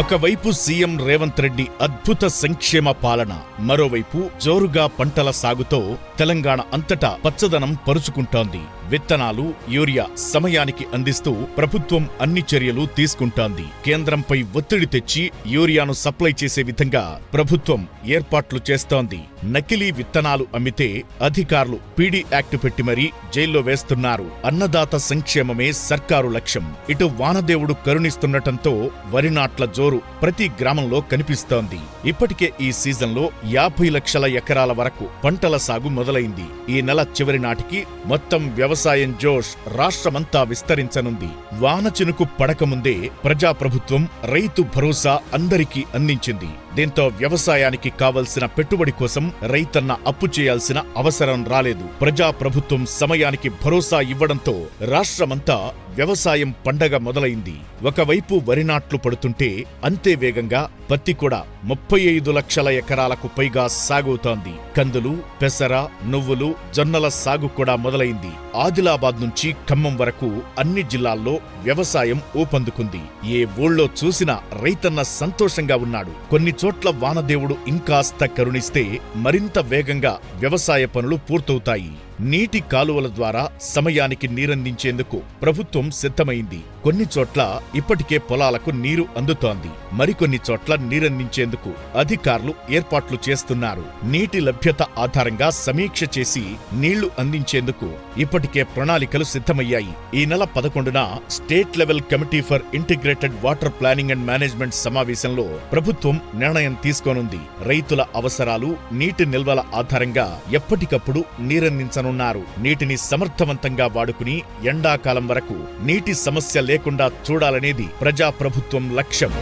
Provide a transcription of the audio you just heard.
ఒకవైపు సీఎం రేవంత్ రెడ్డి అద్భుత సంక్షేమ పాలన మరోవైపు జోరుగా పంటల సాగుతో తెలంగాణ అంతటా పచ్చదనం పరుచుకుంటోంది. విత్తనాలు యూరియా సమయానికి అందిస్తూ ప్రభుత్వం అన్ని చర్యలు తీసుకుంటోంది. కేంద్రంపై ఒత్తిడి తెచ్చి యూరియాను సప్లై చేసే విధంగా ప్రభుత్వం ఏర్పాట్లు చేస్తోంది. నకిలీ విత్తనాలు అమ్మితే అధికారులు పీడీ యాక్ట్ పెట్టి మరీ జైల్లో వేస్తున్నారు. అన్నదాత సంక్షేమమే సర్కారు లక్ష్యం. ఇటు వానదేవుడు కరుణిస్తుండటంతో వరి నాట్ల జోరు ప్రతి గ్రామంలో కనిపిస్తోంది. ఇప్పటికే ఈ సీజన్లో యాభై లక్షల ఎకరాల వరకు పంటల సాగు మొదలైంది. ఈ నెల చివరి నాటికి మొత్తం వ్యవసాయం జోష్ రాష్ట్రమంతా విస్తరించనుంది. వాన చినుకు పడకముందే ప్రజాప్రభుత్వం రైతు భరోసా అందరికీ అందించింది. దీంతో వ్యవసాయానికి కావలసిన పెట్టుబడి కోసం రైతన్న అప్పు చేయాల్సిన అవసరం రాలేదు. ప్రజాప్రభుత్వం సమయానికి భరోసా ఇవ్వడంతో రాష్ట్రమంతా వ్యవసాయం పండగ మొదలైంది. ఒకవైపు వరి నాట్లు పడుతుంటే అంతే వేగంగా పత్తి కూడా ముప్పై ఐదు లక్షల ఎకరాలకు పైగా సాగుతోంది కందులు పెసర నువ్వులు జొన్నల సాగు కూడా మొదలైంది. ఆదిలాబాద్ నుంచి ఖమ్మం వరకు అన్ని జిల్లాల్లో వ్యవసాయం ఊపందుకుంది. ఏ ఊళ్ళో చూసినా రైతన్న సంతోషంగా ఉన్నాడు. కొన్ని చోట్ల వానదేవుడు ఇంకాస్త కరుణిస్తే మరింత వేగంగా వ్యవసాయ పనులు పూర్తవుతాయి. నీటి కాలువల ద్వారా సమయానికి నీరందించేందుకు ప్రభుత్వం సిద్ధమైంది. కొన్ని చోట్ల ఇప్పటికే పొలాలకు నీరు అందుతోంది. మరికొన్ని చోట్ల నీరందించేందుకు అధికారులు ఏర్పాట్లు చేస్తున్నారు. నీటి లభ్యత ఆధారంగా సమీక్ష చేసి నీళ్ళు అందించేందుకు ఇప్పటికే ప్రణాళికలు సిద్ధమయ్యాయి. ఈ నెల పదకొండున state level committee for integrated water planning and management సమావేశంలో ప్రభుత్వం నిర్ణయం తీసుకోనుంది. రైతుల అవసరాలు నీటి నిల్వల ఆధారంగా ఎప్పటికప్పుడు చేయనున్నారు నీటిని సమర్థవంతంగా వాడుకుని ఎండాకాలం వరకు నీటి సమస్య లేకుండా చూడాలనేది ప్రజాప్రభుత్వం లక్ష్యం.